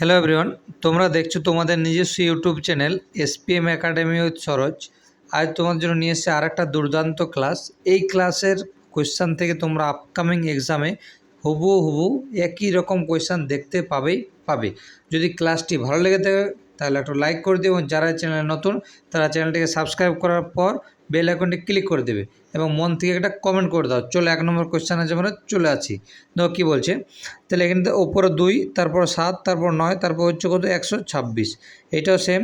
Hello everyone তোমরা দেখছ তোমাদের নিজস্ব YouTube channel SPM academy with Saroj আজ তোমাদের জন্য নিয়ে এসেছে আর একটা দুর্দান্ত ক্লাস এই ক্লাসের কোয়েশ্চান থেকে তোমরা আপকামিং এক্সামে হুবহু হুবু একই রকম কোয়েশ্চান দেখতে পাবেই পাবে। যদি ক্লাসটি ভালো লেগে থাকে, তাহলে একটু লাইক করে দিও। এবং যারা চ্যানেলে নতুন, তারা চ্যানেলটিকে সাবস্ক্রাইব করার পর বেল আইকনটি ক্লিক করে দেবে এবং মন থেকে একটা কমেন্ট করে দাও। চলো এক নম্বর কোয়েশ্চান আছে মানে চলে আছি। দেখো কী বলছে? তাহলে এখানে ওপরে দুই, তারপর সাত, তারপর নয়, তারপর হচ্ছে কত? একশো ছাব্বিশ। এটাও সেম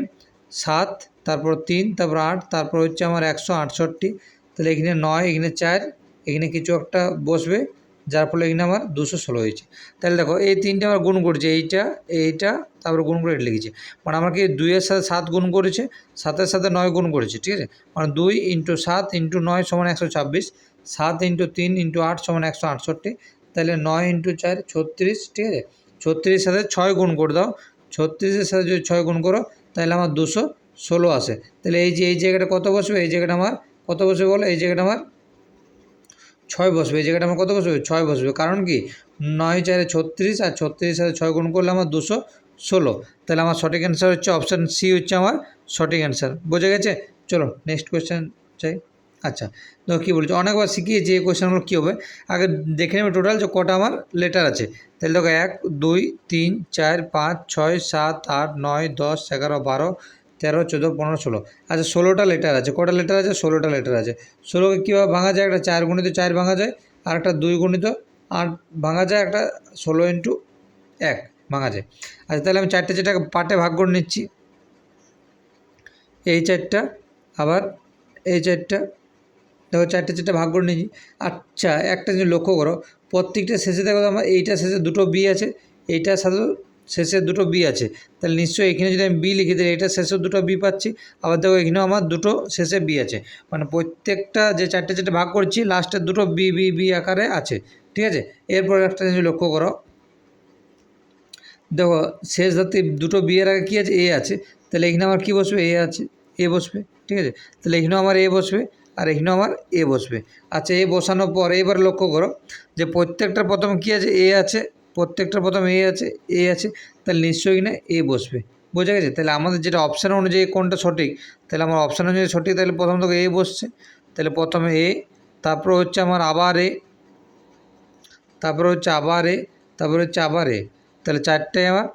সাত, তারপর তিন, তারপর আট, তারপর হচ্ছে আমার একশো আটষট্টি। তাহলে এখানে নয়, এখানে চার, এখানে কিছু একটা বসবে। যার ফলে এখানে আমার দুশো ষোলো হয়েছে। তাহলে দেখো, এই তিনটে আমার গুণ করছে, এইটা এইটা, তারপরে গুণ করে লিখেছি। মানে আমাকে দুইয়ের সাথে সাত গুণ করেছে, সাতের সাথে নয় গুণ করেছে, ঠিক আছে? মানে দুই ইন্টু সাত ইন্টু নয় সমান একশো ছাব্বিশ, সাত ইন্টু তিন ইন্টু আট সমান একশো আটষট্টি, তাহলে নয় ইন্টু চার, ছত্রিশ, ঠিক আছে? ছত্রিশের সাথে ছয় গুণ করে দাও, ছত্রিশের সাথে যদি ছয় গুণ করো, তাহলে আমার দুশো ষোলো আসে। তাহলে এই যে, এই জায়গাটা কত বসবে? এই জায়গাটা আমার, কত বসবে বলো? এই জায়গাটা আমার ছয় বসবে, এই জায়গাটা আমার কত বসবে? ছয় বসবে। কারণ কি? নয় চারে ছত্রিশ আর ছত্রিশ সাথে ছয় গুণ করলে আমার দুশো ষোলো। তাহলে আমার সঠিক অ্যান্সার হচ্ছে অপশান সি হচ্ছে আমার সঠিক অ্যান্সার বোঝা গেছে? চলো নেক্সট কোয়েশ্চেন চাই। আচ্ছা তো কী বলছে? অনেকবার শিখিয়েছি এই কোয়েশ্চেনগুলো কী হবে? আগে দেখে নেবে টোটাল যে কটা আমার লেটার আছে। তাহলে দেখো এক, দুই, তিন, চার, পাঁচ, ছয়, সাত, আট, নয়, দশ, এগারো, বারো তেরো, চোদ্দ, পনেরো, ষোলো। আচ্ছা ষোলোটা লেটার আছে। কটা লেটার আছে? ষোলোটা লেটার আছে। ষোলোকে কীভাবে ভাঙা যায়? একটা চার গুণিত চার ভাঙা যায়, আর একটা দুই গুণিত আট ভাঙা যায়, একটা ষোলো ইন্টু এক ভাঙা যায়। আচ্ছা তাহলে আমি চারটে চারটা পার্টে ভাগ করে নিচ্ছি। এই চারটা, আবার এই চারটা, দেখো চারটে চারটে ভাগ করে নিয়েছি আচ্ছা একটা জিনিস লক্ষ্য করো, প্রত্যেকটা শেষে দেখো আমার এইটা শেষে দুটো বি আছে এইটার সাথেও শেষে দুটো বি আছে। তাহলে নিশ্চয়ই এখানে যদি আমি বি লিখে দিই, এটা শেষে দুটো বি পাচ্ছি, আবার দেখো এখানেও আমার দুটো শেষে বি আছে। মানে প্রত্যেকটা যে চারটে চারটে ভাগ করছি লাস্টের দুটো বি বি বি আকারে আছে। ঠিক আছে? এরপর একটা জিনিস লক্ষ্য করো। দেখো, শেষ ধাতে দুটো বিয়ের আগে কী আছে? এ আছে। তাহলে এখানে আমার কী বসবে? এ আছে। এ বসবে। ঠিক আছে? তাহলে এখানেও আমার এ বসবে, আর এখানেও আমার এ বসবে। আচ্ছা এ বসানোর পর এবার লক্ষ্য করো যে প্রত্যেকটার প্রথমে কী আছে? এ আছে। প্রত্যেকটার প্রথমে এ আছে এ আছে, তাহলে নিশ্চয়ই না এ বসবে। বোঝা গেছে? তাহলে আমাদের যেটা অপশান অনুযায়ী কোনটা সঠিক? তাহলে আমার অপশান অনুযায়ী সঠিক, তাহলে প্রথম থেকে এ বসছে। তাহলে প্রথমে এ তারপর হচ্ছে আমার আবার এ তারপরে হচ্ছে আবার এ তারপরে হচ্ছে আবার এ তাহলে চারটায় আমার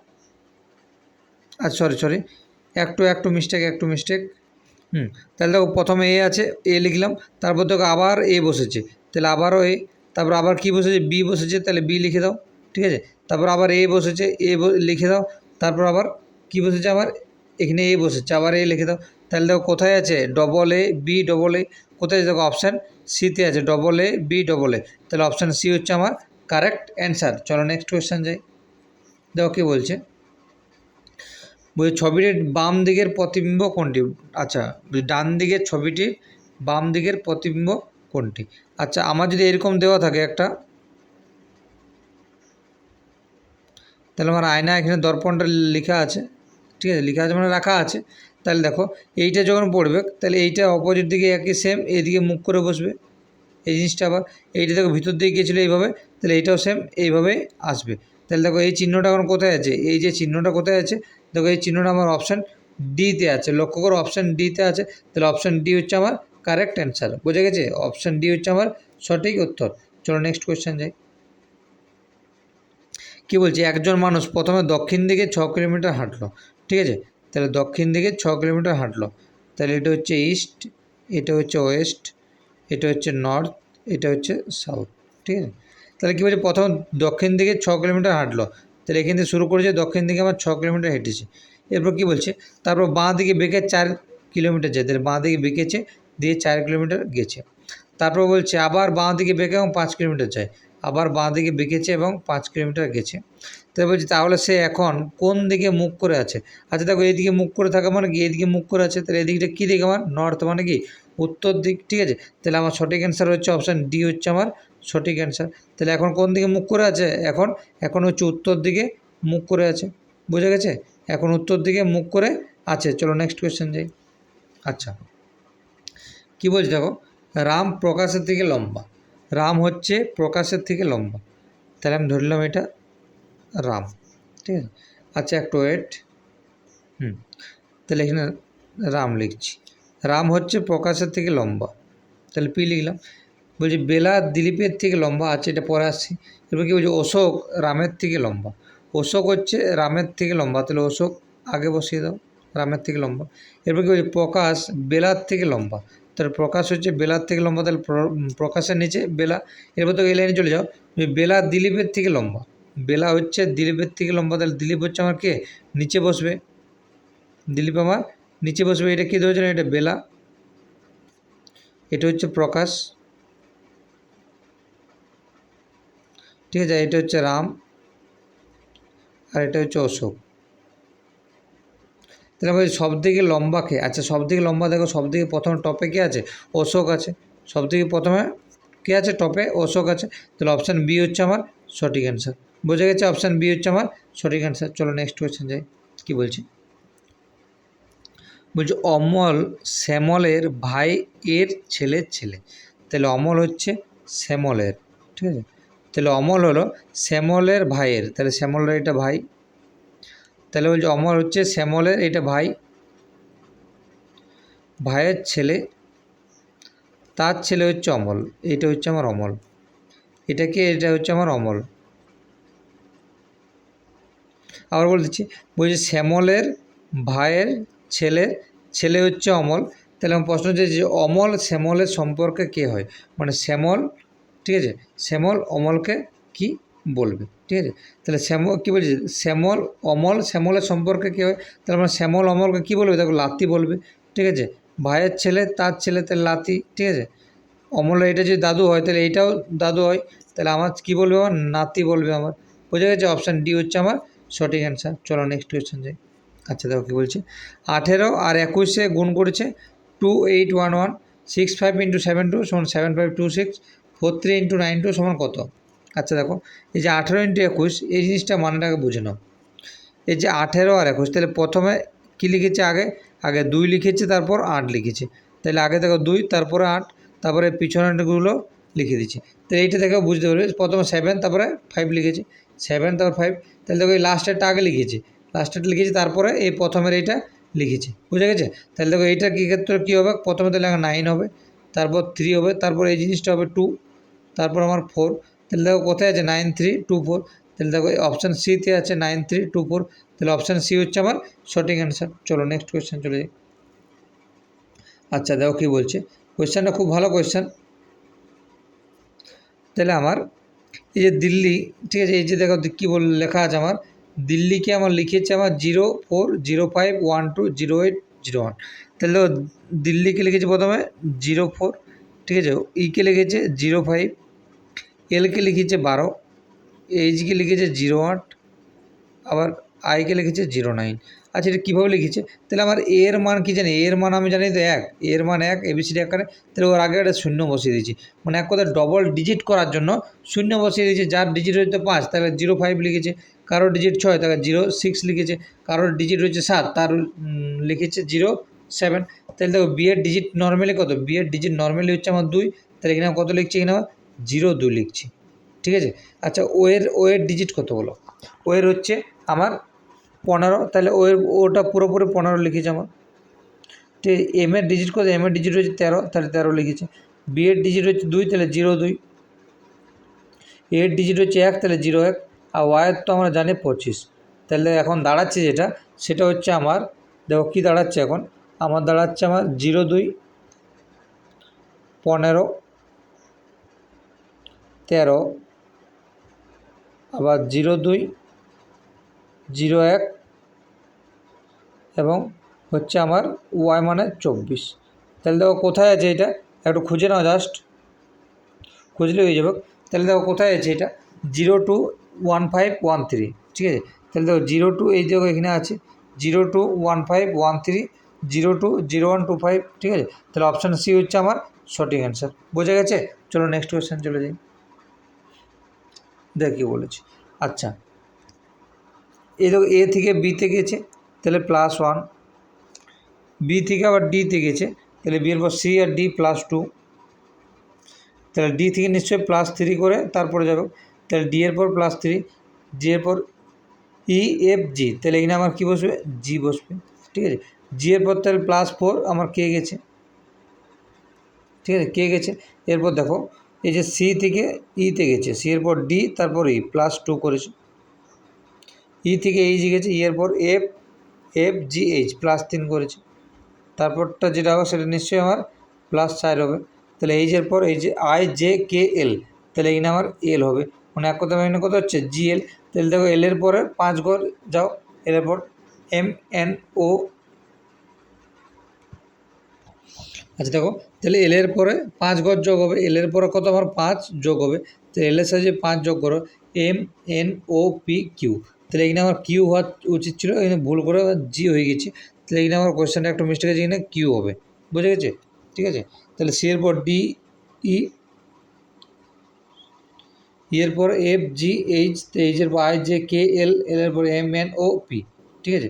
আর সরি সরি একটু একটু মিস্টেক একটু মিস্টেক হুম, তাহলে দেখো প্রথমে এ আছে এ লিখলাম, তারপর দেখো আবার এ বসেছে। তাহলে আবারও এ তারপর আবার কি বসেছে? বি বসেছে, তাহলে বি লিখে দাও। ঠিক আছে? তারপর আবার এ বসেছে, এ লিখে দাও। তারপর আবার কি বসেছে আবার? এখানে এ বসেছে, আবার এ লিখে দাও। তাহলে দেখো কোথায় আছে? Double A B double A কোথায় আছে? দেখো অপশান সিতে আছে double A B double A তাহলে অপশান সি হচ্ছে আমার কারেক্ট অ্যান্সার চলো নেক্সট কোয়েশ্চেন যাই। দেখো কী বলছে? বলছে, ছবিটির বাম দিকের প্রতিবিম্ব কোনটি? আচ্ছা ডান দিকের ছবিটির বাম দিকের প্রতিবিম্ব কোনটি? আচ্ছা আমার যদি এরকম দেওয়া থাকে একটা তাহলে আমার আয়না এখানে দর্পণটা লেখা আছে, ঠিক আছে? লেখা আছে মানে রাখা আছে। তাহলে দেখো, এইটা যখন পড়বে, তাহলে এইটা অপোজিট দিকে একই সেম এইদিকে মুখ করে বসবে। এই জিনিসটা আবার, এইটা দেখো ভিতর দিকে গিয়েছিল এইভাবে, তাহলে এইটাও সেম এইভাবে আসবে। তাহলে দেখো এই চিহ্নটা এখন কোথায় আছে? এই যে চিহ্নটা কোথায় আছে? দেখো এই চিহ্নটা আমার অপশান ডিতে আছে। লক্ষ্য করো অপশান ডিতে আছে। তাহলে অপশান ডি হচ্ছে আমার কারেক্ট অ্যান্সার বোঝা গেছে? অপশান ডি হচ্ছে আমার সঠিক উত্তর। চলো নেক্সট কোয়েশ্চেন যাই। কী বলছে? একজন মানুষ প্রথমে দক্ষিণ দিকে ছ কিলোমিটার হাঁটলো, ঠিক আছে? তাহলে দক্ষিণ দিকে ছ কিলোমিটার হাঁটলো। তাহলে এটা হচ্ছে ইস্ট, এটা হচ্ছে ওয়েস্ট, এটা হচ্ছে নর্থ, এটা হচ্ছে সাউথ, ঠিক আছে? তাহলে কী বলছে? প্রথম দক্ষিণ দিকে ছ কিলোমিটার হাঁটলো। তাহলে এখান থেকে শুরু করেছে, দক্ষিণ দিকে আমার ছ কিলোমিটার হেঁটেছে। এরপর কী বলছে? তারপর বাঁ দিকে বেঁকে চার কিলোমিটার যায়, তাহলে বাঁ দিকে বেঁকেছে, দিয়ে চার কিলোমিটার গেছে। তারপর বলছে, আবার বাঁ দিকে বেঁকে এবং পাঁচ কিলোমিটার যায়। আবার বাঁ দিকে বেঁকেছে এবং পাঁচ কিলোমিটার গেছে। তাই বলছি তাহলে সে এখন কোন দিকে মুখ করে আছে? আচ্ছা দেখো এইদিকে মুখ করে থাকা মানে কি? এইদিকে মুখ করে আছে, তাহলে এদিকটা কী দিকে? আমার নর্থ মানে কি? উত্তর দিক, ঠিক আছে? তাহলে আমার সঠিক অ্যান্সার হচ্ছে অপশান ডি হচ্ছে আমার সঠিক অ্যান্সার তাহলে এখন কোন দিকে মুখ করে আছে? এখন এখন হচ্ছে উত্তর দিকে মুখ করে আছে। বুঝে গেছে? এখন উত্তর দিকে মুখ করে আছে। চলো নেক্সট কোয়েশ্চেন যাই। আচ্ছা। কী বলছি দেখো? রাম প্রকাশের দিকে লম্বা। রাম হচ্ছে প্রকাশের থেকে লম্বা। তাহলে আমি ধরলাম এটা রাম, ঠিক আছে? আচ্ছা একটু ওয়েট হুম, তাহলে এখানে রাম লিখছি। রাম হচ্ছে প্রকাশের থেকে লম্বা। তাহলে পি লিখলাম। বলছি, বেলা দিলীপের থেকে লম্বা আছে এটা পরে আসছি। এরপর কি বলছি, অশোক রামের থেকে লম্বা। অশোক হচ্ছে রামের থেকে লম্বা, তাহলে অশোক আগে বসিয়ে দাও, রামের থেকে লম্বা। এরপর কি বলছি, প্রকাশ বেলার থেকে লম্বা। তাহলে প্রকাশ হচ্ছে বেলার থেকে লম্বা, তাহলে প্র- প্রকাশের নিচে বেলা, এরপর তো এই লাইনে চলে যাও বেলা দিলীপের থেকে লম্বা, বেলা হচ্ছে দিলীপের থেকে লম্বা, তাহলে দিলীপ হচ্ছে আমার কে? নিচে বসবে, দিলীপ আমার নিচে বসবে, এটা কী ধরেছিল এটা বেলা, এটা হচ্ছে প্রকাশ, ঠিক আছে, এটা হচ্ছে রাম, আর এটা হচ্ছে অশোক। তাহলে বলছি সব থেকে লম্বা কে? আচ্ছা সব থেকে লম্বা দেখো সব থেকে প্রথম টপে কে আছে? অশোক আছে। সব থেকে প্রথমে কে আছে টপে? অশোক আছে। তাহলে অপশান বি হচ্ছে আমার সঠিক অ্যান্সার বোঝা গেছে অপশান বি হচ্ছে আমার সঠিক অ্যান্সার চলো নেক্সট কোয়েশ্চেন যাই। কী বলছি? বলছে, অমল শ্যামলের ভাই এর ছেলের ছেলে। তাহলে অমল হচ্ছে শ্যামলের, ঠিক আছে? তাহলে অমল হলো শ্যামলের ভাইয়ের। তাহলে শ্যামলের এটা ভাই? তাহলে বলছে অমল হচ্ছে শ্যামলের এটা ভাই। ভাইয়ের ছেলে, তার ছেলে হচ্ছে অমল, এটা হচ্ছে আমার অমল। এটা কি? এটা হচ্ছে আমার অমল। আবার বলে দিচ্ছি, বলছি শ্যামলের ভাইয়ের ছেলে ছেলে হচ্ছে অমল। তাহলে আমার প্রশ্ন হচ্ছে যে অমল, শ্যামলের সম্পর্কে কে হয়? মানে শ্যামল, ঠিক আছে? শ্যামল অমলকে কি বলবে? ঠিক আছে তাহলে শ্যামল, কী বলছি শ্যামল, অমল? শ্যামলের সম্পর্কে কী হয়? তাহলে আমরা শ্যামল, অমলকে কী বলবে? দেখো, লাতি বলবে, ঠিক আছে? ভাইয়ের ছেলে, তার ছেলে, তাহলে লাতি, ঠিক আছে? অমলের এটা যদি দাদু হয়, তাহলে এইটাও দাদু হয়, তাহলে আমার কী বলবে আমার? নাতি বলবে আমার। বোঝা গেছে? অপশান ডি হচ্ছে আমার সঠিক অ্যান্সার চলো নেক্সট কোয়েশ্চেন যাই। আচ্ছা দেখো কী বলছে? আঠেরো আর একুশে গুণ করেছে two eight one one six five into seven two সমান seven five two six four three into nine two সমান কত? আচ্ছা দেখো, এই যে আঠেরো ইন্টু একুশ, এই জিনিসটা মানেটাকে বুঝে নাও। এই যে আঠেরো আর একুশ, তাহলে প্রথমে কী লিখেছে আগে? আগে দুই লিখেছে, তারপর আট লিখেছে। তাহলে আগে দেখো দুই, তারপরে আট, তারপরে পিছনেরগুলো লিখে দিচ্ছে। তো এইটা দেখে বুঝতে পারবে, প্রথমে সেভেন তারপরে ফাইভ লিখেছে। সেভেন তারপর ফাইভ তাহলে দেখো এই লাস্টেরটা আগে লিখেছে। লাস্টেরটা লিখেছে, তারপরে এই প্রথমের এইটা লিখেছে। বুঝে গেছে? তাহলে দেখো এইটা কী ক্ষেত্রে কী হবে? প্রথমে তাহলে নাইন হবে, তারপর থ্রি হবে, তারপর এই জিনিসটা হবে টু তারপর আমার ফোর তাহলে দেখো কোথায় আছে নাইন থ্রি টু ফোর তাহলে দেখো অপশান সিতে আছে নাইন থ্রি টু ফোর তাহলে অপশান সি হচ্ছে আমার সঠিক অ্যান্সার চলো নেক্সট কোয়েশ্চেন চলে যাই। আচ্ছা দেখো কী বলছে? কোয়েশ্চেনটা খুব ভালো কোয়েশ্চেন তাহলে আমার এই যে দিল্লি, ঠিক আছে, এই যে দেখো কী বল, লেখা আছে আমার দিল্লিকে আমার লিখেছে আমার zero four zero five one two zero eight zero one তাহলে দিল্লিকে লিখেছে প্রথমে? জিরো ফোর ঠিক আছে ইকে লিখেছে? জিরো ফাইভ এলকে লিখেছে বারো এইচকে লিখেছে জিরো আট, আবার আইকে লিখেছে জিরো নাইন আচ্ছা এটা কীভাবে লিখেছে? তাহলে আমার এর মান কী জানি? এর মান আমি জানি তো এক। এর মান এক এবিসিডি আকারে। তাহলে ওর আগে একটা শূন্য বসিয়ে দিয়েছি। মানে এক কথা ডবল ডিজিট করার জন্য শূন্য বসিয়ে দিয়েছি। যার ডিজিট হচ্ছে পাঁচ, তাহলে জিরো ফাইভ লিখেছে। কারোর ডিজিট ছয়, তাহলে জিরো সিক্স লিখেছে। কারোর ডিজিট হচ্ছে সাত, তার লিখেছে জিরো সেভেন তাহলে দেখো বিয়ের ডিজিট নর্মালি কত? বিয়ের ডিজিট নর্মালি হচ্ছে আমার দুই। তাহলে এখানে কত লিখছি? এখানে জিরো দুই লিখছি, ঠিক আছে? আচ্ছা ওয়ের ওয়ের ডিজিট কত বলো? ওয়ের হচ্ছে আমার পনেরো, তাহলে ওয়ের, ওটা পুরোপুরি পনেরো লিখেছে আমার। ঠিক এম এর ডিজিট কত? এম এর ডিজিট হচ্ছে তেরো, তাহলে তেরো লিখেছে। বি এর ডিজিট হচ্ছে দুই, তাহলে জিরো দুই। এর ডিজিট হচ্ছে এক, তাহলে জিরো এক। আর ওয়াইয়ের তো আমরা জানি পঁচিশ। তাহলে এখন দাঁড়াচ্ছে যেটা, সেটা হচ্ছে আমার, দেখো কী দাঁড়াচ্ছে এখন? আমার দাঁড়াচ্ছে আমার জিরো দুই, পনেরো। তেরো, আবার জিরো দুই, জিরো এক এবং হচ্ছে আমার ওয়াই মানে চব্বিশ। তাহলে দেখো কোথায় আছে এটা? একটু খুঁজে নাও জাস্ট খুঁজলে হয়ে যাবে। তাহলে দেখো কোথায় আছে এটা? Zero two one five one three, ঠিক আছে? তাহলে দেখো জিরো টু এই দেখো এখানে আছে। Zero two one five one three, zero two zero one two five, ঠিক আছে? তাহলে অপশান সি হচ্ছে আমার সঠিক অ্যান্সার বোঝা গেছে? চলো নেক্সট কোয়েশ্চেন চলে যাই। দেখ কী বলেছি। আচ্ছা। এই দেখো, এ থেকে বিতে গেছে, তাহলে প্লাস ওয়ান বি থেকে আবার ডিতে গেছে, তাহলে বি এর পর সি আর ডি প্লাস টু তাহলে ডি থেকে নিশ্চয়ই প্লাস থ্রি করে তারপরে যাবে। তাহলে ডি এর পর প্লাস থ্রি জি এর পর ই এফ জি তাহলে এখানে আমার কী বসবে? জি বসবে। ঠিক আছে? জি এর পর তাহলে প্লাস ফোর আমার কে গেছে? ঠিক আছে? কে গেছে? এরপর দেখো এই যে সি থেকে ইতে গেছে সি এর পর ডি তারপর ই প্লাস টু করেছে। ই থেকে এইচ গেছে ই এর পর F F G H plus তিন করেছে। তারপরটা যেটা হবে সেটা নিশ্চয়ই আমার প্লাস চার হবে। তাহলে এইচের পর এই যে আই জে কে এল তাহলে এখানে আমার এল হবে। মানে এক কথা এখানে কত হচ্ছে? জি এল তাহলে দেখো এল এর পরে পাঁচ ঘর যাও এল এর পর এম এন ও আচ্ছা দেখো তাহলে এল এর পরে পাঁচ ঘর যোগ হবে। এল এর পরে কত আমার? পাঁচ যোগ হবে। তো এল এর সাথে পাঁচ যোগ করো। M N O P Q তাহলে এখানে আমার কিউ হওয়া উচিত ছিল। এখানে ভুল করে জি হয়ে গেছে। তাহলে এখানে আমার কোয়েশ্চেনটা একটু মিস্টেক আছে, এখানে কিউ হবে। বুঝে গেছে? ঠিক আছে? তাহলে সি এর পর ডি ই এর পর এফ জি এইচ এইচের পর আই জে কে এল এল এর পর এম এন ও পি ঠিক আছে?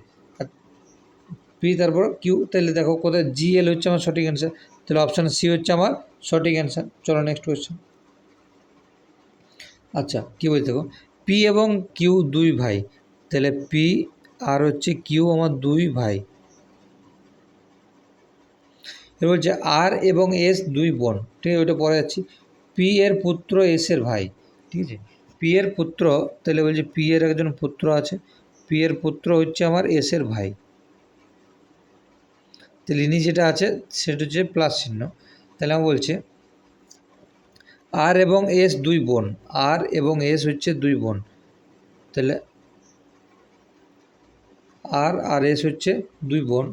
পি তারপর কিউ তাহলে দেখো কোথায় জি এল হচ্ছে আমার সঠিক অ্যান্সার তাহলে অপশান সি হচ্ছে আমার সঠিক অ্যান্সার চলো নেক্সট কোয়েশ্চেন আচ্ছা কী বলতে দেখো পি এবং কিউ দুই ভাই। তাহলে পি আর হচ্ছে কিউ আমার দুই ভাই। এবার বলছে আর এবং এস দুই বোন। ঠিক আছে, ওইটা পরে যাচ্ছি। পি এর পুত্র এস এর ভাই। ঠিক আছে? পি এর পুত্র, তাহলে বলছে পি এর একজন পুত্র আছে। পি এর পুত্র হচ্ছে আমার এস এর ভাই। তাহলে ইনি যেটা আছে সেটা হচ্ছে প্লাস চিহ্ন। তাহলে আমি বলছি আর এবং এস দুই বোন আর এবং এস হচ্ছে দুই বোন। তাহলে আর আর এস হচ্ছে দুই বোন।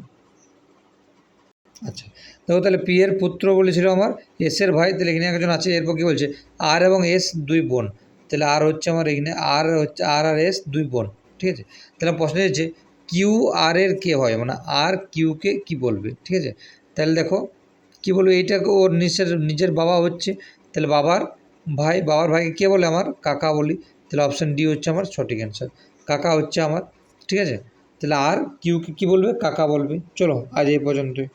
আচ্ছা দেখো তাহলে পি এর পুত্র বলেছিল আমার এস এর ভাই, তাহলে এখানে একজন আছে, এরপর কী বলছে? আর এবং এস দুই বোন। তাহলে আর হচ্ছে আমার এখানে আর হচ্ছে আর আর এস দুই বোন। ঠিক আছে? তাহলে প্রশ্ন হচ্ছে কিউ আর এর কে হয়? মানে আর কিউকে কি বলবে? ঠিক আছে? তাহলে দেখো, কি বলবে? এইটাকে ওর নিজের নিজের বাবা হচ্ছে। তাহলে বাবার ভাই, বাবার ভাইকে কে বলে আমার? কাকা বলি। তাহলে অপশান ডি হচ্ছে আমার, সঠিক অ্যান্সার কাকা হচ্ছে আমার। ঠিক আছে? তাহলে আর কিউকে কী বলবে? কাকা বলবে। চলো, আজ এই পর্যন্তই।